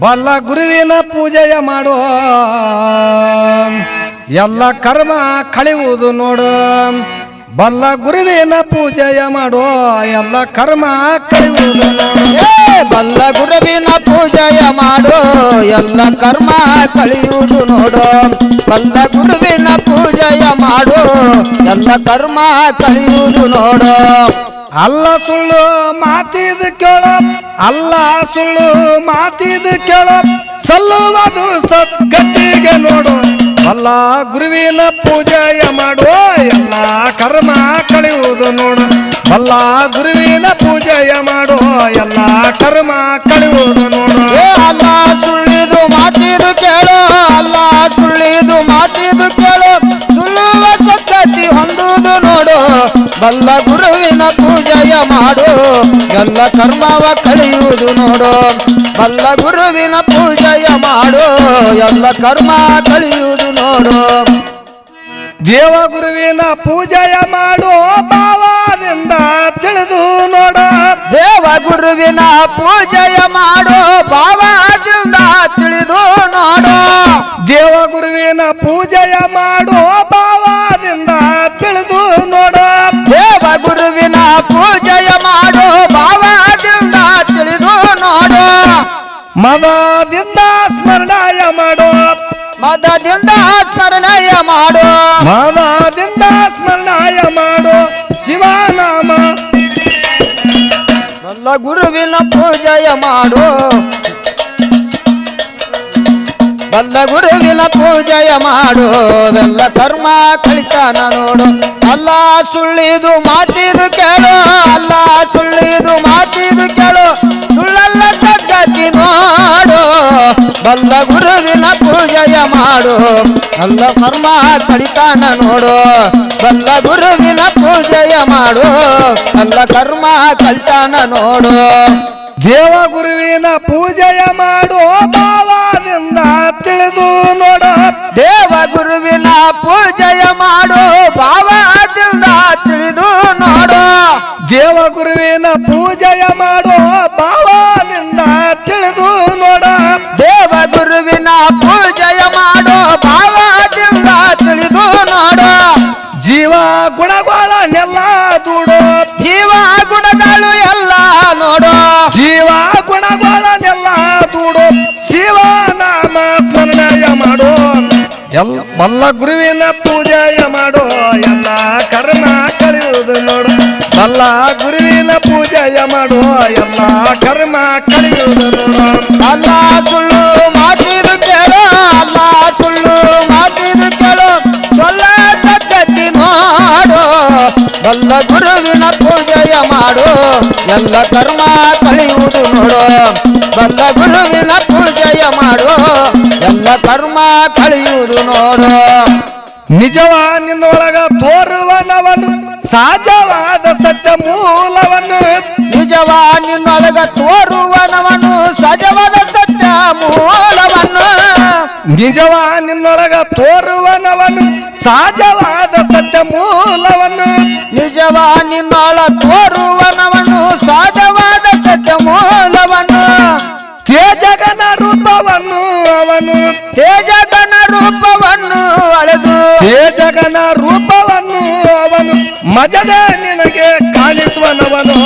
ಬಲ್ಲ ಗುರುವಿನ ಪೂಜೆಯ ಮಾಡೋ. ಎಲ್ಲ ಕರ್ಮ ಕಳೆಯುವುದು ನೋಡು. ಬಲ್ಲ ಗುರುವಿನ ಪೂಜೆಯ ಮಾಡೋ. ಎಲ್ಲ ಕರ್ಮ ಕಳೆಯುವುದು ಬಲ್ಲ ಗುರುವಿನ ಪೂಜೆಯ ಮಾಡು. ಎಲ್ಲ ಕರ್ಮ ಕಳಿಯುವುದು ನೋಡು. ಬಲ್ಲ ಗುರುವಿನ ಪೂಜೆಯ ಮಾಡು. ಎಲ್ಲ ಕರ್ಮ ಕಳೆಯುವುದು ನೋಡು. ಅಲ್ಲ ಸುಳ್ಳು ಮಾತಿದ ಕೇಳ, ಅಲ್ಲ ಸುಳ್ಳು ಮಾತಿದ ಕೇಳ. ಸಲ್ಲುವುದು ಸದ್ಗತಿಗೆ ನೋಡು. ಅಲ್ಲ ಗುರುವಿನ ಪೂಜೆಯ ಮಾಡೋ, ಎಲ್ಲ ಕರ್ಮ ಕಳೆಯುವುದು ನೋಡು. ಅಲ್ಲ ಗುರುವಿನ ಪೂಜೆಯ ಮಾಡೋ, ಎಲ್ಲ ಕರ್ಮ ಕಳೆಯುವುದು ನೋಡು. ಅಲ್ಲ ಸುಳ್ಳಿದು ಮಾತಿದು ಕೇಳು, ಅಲ್ಲ ಸುಳ್ಳಿದು ಮಾತಿದು ಕೇಳು. ಸುಳ್ಳುವ ಸದ್ಗತಿ ಹೊಂದುವುದು ನೋಡು. ಬಲ್ಲ ಗುರುವಿನ ಪೂಜೆಯ ಮಾಡು. ಎಲ್ಲ ಕರ್ಮವ ಕಳೆಯುವುದು ನೋಡು. ಬಲ್ಲ ಗುರುವಿನ ಪೂಜೆಯ ಮಾಡು. ಎಲ್ಲ ಕರ್ಮ ಕಳೆಯುವುದು ನೋಡು. ದೇವ ಗುರುವಿನ ಪೂಜೆಯ ಮಾಡು. ಭಾವದಿಂದ ತಿಳಿದು ನೋಡ. ದೇವ ಗುರುವಿನ ಪೂಜೆಯ ಮಾಡು. ಭಾವದಿಂದ ತಿಳಿದು ನೋಡು. ದೇವ ಗುರುವಿನ ಪೂಜೆಯ ಮಾಡು. ಭಾವದಿಂದ ತಿಳಿದು ಮದದಿಂದ ಸ್ಮರಣಾಯ ಮಾಡೋ. ಮದದಿಂದ ಸ್ಮರಣಾಯ ಮಾಡು. ಮದದಿಂದ ಸ್ಮರಣಾಯ ಮಾಡೋ ಶಿವನಾಮ. ನನ್ನ ಗುರುವಿನ ಪೂಜೆಯ ಮಾಡು. ಬಲ್ಲ ಗುರುವಿನ ಪೂಜೆಯ ಮಾಡು. ಎಲ್ಲ ಕರ್ಮ ಕಳಿತಾನ ನೋಡು. ಅಲ್ಲ ಸುಳ್ಳಿದು ಮಾತಿದು ಕೇಳು. ಅಲ್ಲ ಸುಳ್ಳಿದು ಮಾತಿದು ಕೇಳು. ಬಲ್ಲ ಗುರುವಿನ ಪೂಜೆಯ ಮಾಡು. ಅಲ್ಲ ಕರ್ಮ ಕಡಿತಾನ ನೋಡು. ಬಲ್ಲ ಗುರುವಿನ ಪೂಜೆಯ ಮಾಡು. ಅಲ್ಲ ಕರ್ಮ ಕಳಿತಾನ ನೋಡು. ದೇವ ಗುರುವಿನ ಪೂಜೆಯ ಮಾಡು ಭಾವದಿಂದ ತಿಳಿದು ನೋಡ. ದೇವ ಗುರುವಿನ ಪೂಜೆಯ ಮಾಡು ಭಾವದಿಂದ ತಿಳಿದು ನೋಡು. ದೇವ ಗುರುವಿನ ಪೂಜೆಯ ಮಾಡೋ ಗುಣಗಳನ್ನೆಲ್ಲ ದುಡೋ. ಜೀವ ಗುಣಗಳು ಎಲ್ಲ ನೋಡೋ. ಜೀವ ಗುಣಗಳನ್ನೆಲ್ಲ ದುಡೋ. ಶಿವ ನಾಮ ಸ್ಮರಣೆಯ ಮಾಡೋ. ಎಲ್ಲ ಮಲ್ಲ ಗುರುವಿನ ಪೂಜೆಯ ಮಾಡೋ. ಎಲ್ಲ ಕರ್ಮ ಕಳೆಯುವುದು ನೋಡು. ಮಲ್ಲ ಗುರುವಿನ ಪೂಜೆಯ ಮಾಡೋ. ಎಲ್ಲ ಕರ್ಮ ಕಳೆಯುವುದು ನೋಡು. ಅಲ್ಲ ಸುಳ್ಳು ಮಾತಿದು ಬಲ್ಲ ಗುರುವಿನ ಪೂಜೆಯ ಮಾಡು ಎಲ್ಲ ಕರ್ಮ ಕಳೆಯುವುದು ನೋಡು. ಬಲ್ಲ ಗುರುವಿನ ಪೂಜೆಯ ಮಾಡು ಎಲ್ಲ ಕರ್ಮ ಕಳೆಯುವುದು ನೋಡು. ನಿಜವ ನಿನ್ನೊಳಗ ತೋರುವನವನು ಸಹಜವಾದ ಸತ್ಯ ಮೂಲವನ್ನು ನಿಜವ ನಿನ್ನೊಳಗ ತೋರುವನವನು ಸಹಜವಾದ ಸತ್ಯ ಮೂಲವನ್ನು. ನಿಜವ ನಿನ್ನೊಳಗ ತೋರುವನವನು ಸಹಜವಾದ ಸತ್ಯ ನಿಜವ ನಿನ್ನೊಳ ತೋರುವನವನು ಸಾಧವಾದ ಸತ್ಯ ಮೂಲವನ್ನು ತೇಜಗನ ರೂಪವನ್ನು ಅವನು ತೇಜಗನ ರೂಪವನ್ನು ಅಳೆದು. ತೇಜಗನ ರೂಪವನ್ನು ಅವನು ಮಜದ ನಿನಗೆ ಕಾಣಿಸುವನವನು.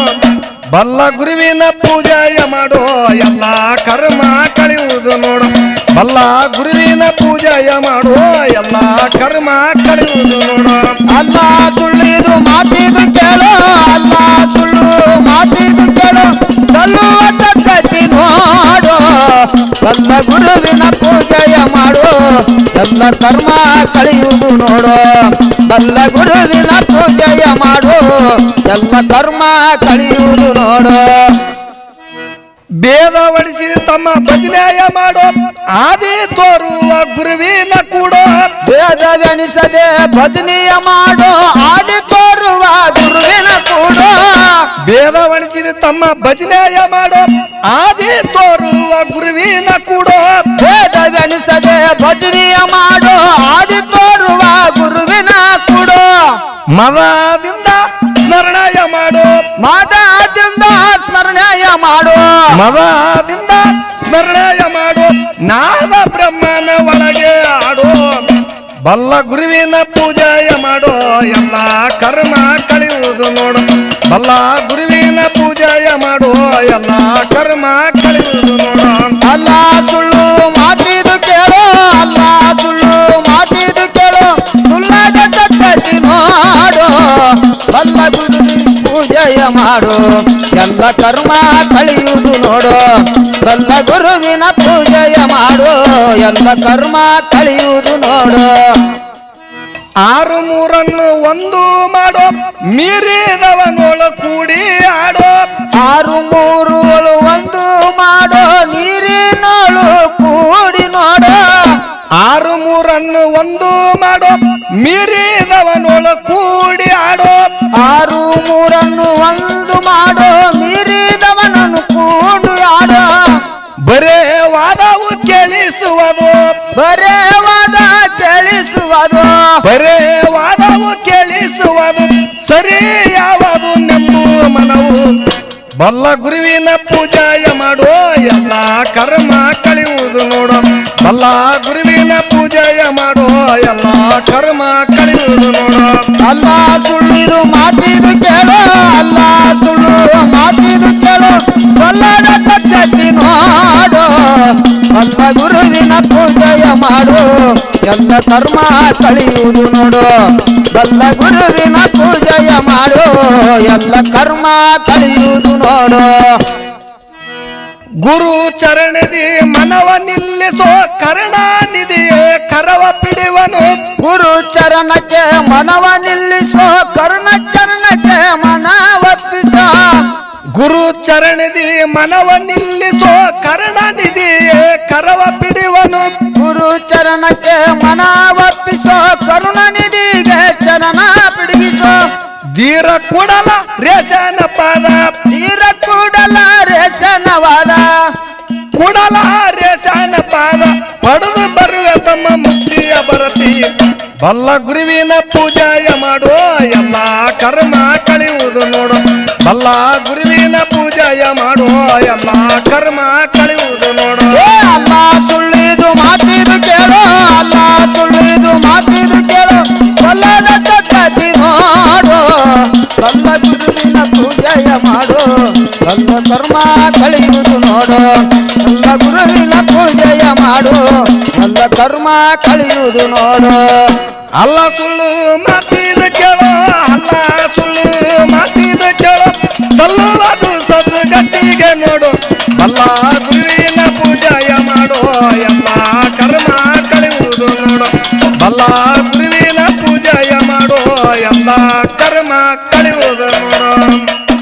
ಬಲ್ಲ ಗುರುವಿನ ಪೂಜೆಯ ಮಾಡೋ ಎಲ್ಲ ಕರ್ಮ ಕಳೆಯುವುದು ನೋಡು. ಬಲ್ಲ ಗುರುವಿನ ಪೂಜೆಯ ಮಾಡೋ ಎಲ್ಲ ಕರ್ಮ ಕಳೆಯುವುದು ನೋಡು. ಅಲ್ಲ ಸುಳ್ಳಿದು ಮಾತಿದು ಕೇಳು, ಅಲ್ಲ ಸುಳ್ಳು ಮಾತಿದು ಕೇಳು. ಸಲ್ಲುವ ಸದ್ಗತಿ ನೋಡು. ಬಲ್ಲ ಗುರುವಿನ ಪೂಜೆಯ ಮಾಡು, ಎಲ್ಲ ಕರ್ಮ ಕಳೆಯುವುದು ನೋಡು. ಬಲ್ಲ ಗುರುವಿನ ಪೂಜೆಯ ಮಾಡು, ಎಲ್ಲ ಕರ್ಮ ಕಳೆಯುವುದು ನೋಡು. ಭೇದ ಒಡಿಸಿ ತಮ್ಮ ಭಜನೆಯ ಮಾಡೋ. ಆದಿ ತೋರುವ ಗುರುವಿನ ಕೂಡೋ. ಭೇದವೆಣಿಸದೆ ಭಜನೆಯ ಮಾಡೋ. ಆದಿ ತೋರುವ ಗುರುವಿನ ಕೂಡ. ಭೇದ ಒಡಿಸಿದ ತಮ್ಮ ಭಜನೆಯ ಮಾಡೋ. ಆದಿ ತೋರುವ ಗುರುವಿನ ಕೂಡೋ. ಭೇದವೆಣಿಸದೆ ಭಜನೆಯ ಮಾಡೋ. ಆದಿ ತೋರುವ ಗುರುವಿನ ಕೂಡ. ಮದದಿಂದ ಮಾಡು. ಮದದಿಂದ ಸ್ಮರಣೆಯ ಮಾಡು. ನಾದ ಬ್ರಹ್ಮನ ಒಳಗೆ ಆಡು. ಬಲ್ಲ ಗುರುವಿನ ಪೂಜೆಯ ಮಾಡೋ. ಎಲ್ಲ ಕರ್ಮ ಕಳೆಯುವುದು ನೋಡು. ಬಲ್ಲ ಗುರುವಿನ ಪೂಜೆಯ ಮಾಡೋ. ಎಲ್ಲ ಕರ್ಮ ಕಳೆಯುವುದು ನೋಡು. ಅಲ್ಲ ಸುಳ್ಳು ಮಾತಿದು ಕೇಳೋ. ಅಲ್ಲ ಸುಳ್ಳು ಮಾತಿದು ಕೇಳೋ. ಸುಳ್ಳಾಗ ಸಟ್ಟತಿ ಮಾಡೋ. ಬಲ್ಲ ಗುರುವಿನ ಪೂಜೆಯ ಮಾಡೋ. ಎಲ್ಲ ಕರ್ಮ ಕಳೆಯುವುದು ನೋಡು ಬಲ್ಲ ಗುರುವಿನ ಪೂಜೆಯ ಮಾಡು ಎಲ್ಲ ಕರ್ಮ ಕಳೆಯುವುದು ನೋಡು ಆರು ಮೂರನ್ನು ಒಂದು ಮಾಡೋ ಮೀರಿದವನೊಳ ಕೂಡಿ ಆಡೋ ಆರು ಮೂರು ಏಳು ಒಂದು ಮಾಡೋ ನೀರಿನೋಳು ಕೂಡಿ ನೋಡು ಆರು ಒಂದು ಮಾಡೋ. ಮೀರಿದವನೊಳ ಕೂಡಿ ಆಡೋ ಆರು ಮೂರನ್ನು ಒಂದು ಮಾಡೋ. ಮೀರಿದವನನ್ನು ಕೂಡು ಆಡೋ ಬರೇ ವಾದವು ಕೇಳಿಸುವುದು. ಬರೇ ವಾದ ಕೇಳಿಸುವುದು. ಬರೇ ವಾದವು ಕೇಳಿಸುವುದು. ಸರಿ ಯಾವುದು ನಮ್ಮ ಮನವು. ಬಲ್ಲ ಗುರುವಿನ ಪೂಜಾಯ ಮಾಡೋ, ಎಲ್ಲ ಕರ್ಮ ಕಳೆಯುವುದು ನೋಡು. ಬಲ್ಲ ಗುರುವಿನ ಪೂಜಾಯ ಮಾಡೋ, ಎಲ್ಲ ಕರ್ಮ ಕಳೆಯುವುದು ನೋಡು. ಅಲ್ಲ ಸುಳ್ಳಿದು ಮಾತಿದು ಕೇಳೋ, ಅಲ್ಲ ಸುಳ್ಳು ಮಾತಿದು ಕೇಳೋ. ಸಲ್ಲದ ಸತ್ಯತಿ ನೋಡು. ಬಲ್ಲ ಗುರುವಿನ ಪೂಜೆಯ ಮಾಡು, ಎಲ್ಲ ಕರ್ಮ ಕಳೆಯುವುದು ನೋಡು. ಬಲ್ಲ ಗುರುವಿನ ಪೂಜೆಯ ಮಾಡು ಎಲ್ಲ ಕರ್ಮ ಕಲಿಯುವುದು ನೋಡು. ಗುರು ಚರಣದಿ ಮನವ ನಿಲ್ಲಿಸೋ ಕರುಣಾನಿಧಿಯೇ ಕರವ ಪಿಡಿವನು. ಗುರು ಚರಣಕ್ಕೆ ಮನವ ನಿಲ್ಲಿಸೋ ಕರ್ಣ ಚರಣಕ್ಕೆ ಮನವಪ್ಪಿಸೋ ಗುರು ಚರಣದಿ ಮನವ ನಿಲ್ಲಿಸೋ ಕರುಣಾನಿಧಿಯೇ ಕರವ ಪಿಡಿವನು. ಗುರು ಚರಣಕ್ಕೆ ಕರುಣ ನಿಧಿಗೆ ಚರಣ ಬಿಡಿಸೋ ಧೀರ ಕೊಡಲ ರೇಷನ ಪಾದ. ತೀರ ಕೂಡಲ ರೇಷನವಾದ ಕೊಡಲ ರೇಷನ ಪಾದ. ಪಡೆದು ಬರುವೆ ತಮ್ಮ ಮುಕ್ತಿಯ ಬರತಿ ಬಲ್ಲ ಗುರುವಿನ ಪೂಜಾಯ ಮಾಡೋ ಎಲ್ಲ ಕರ್ಮ ಕಳೆಯುವುದು ನೋಡು. ಬಲ್ಲ ಗುರುವಿನ ಪೂಜಾಯ ಮಾಡೋ ಎಲ್ಲ ಕರ್ಮ ಕಳೆಯುವುದು ನೋಡು. ಅಲ್ಲ ಸುಳ್ಳಿದು ಮಾತಿದು ಪೂಜೆಯ ಮಾಡು. ಕಲ್ಲ ಕರ್ಮ ಕಳೆಯುವುದು ನೋಡು. ಎಲ್ಲ ಗುರುವಿನ ಪೂಜೆಯ ಮಾಡು. ಕಲ್ಲ ಕರ್ಮ ಕಳೆಯುವುದು ನೋಡು. ಅಲ್ಲ ಸುಳ್ಳು ಮಾತಿದ ಕೇಳೋ, ಅಲ್ಲ ಸುಳ್ಳು ಮಾತಿದ ಕೇಳೋ. ಸಲ್ಲುವುದು ಸದ್ದು ಗಟ್ಟಿಗೆ ನೋಡು. ಅಲ್ಲ ಗುರುವಿನ ಪೂಜೆಯ ಮಾಡೋ. ಎಲ್ಲ ಕರ್ಮ ಕಳೆಯುವುದು ನೋಡು. ಅಲ್ಲ ಗುರುವಿನ ಪೂಜೆಯ ಮಾಡೋ. ಎಲ್ಲ ಕರ್ಮ ಕಳೆಯುವುದು ನೋಡು.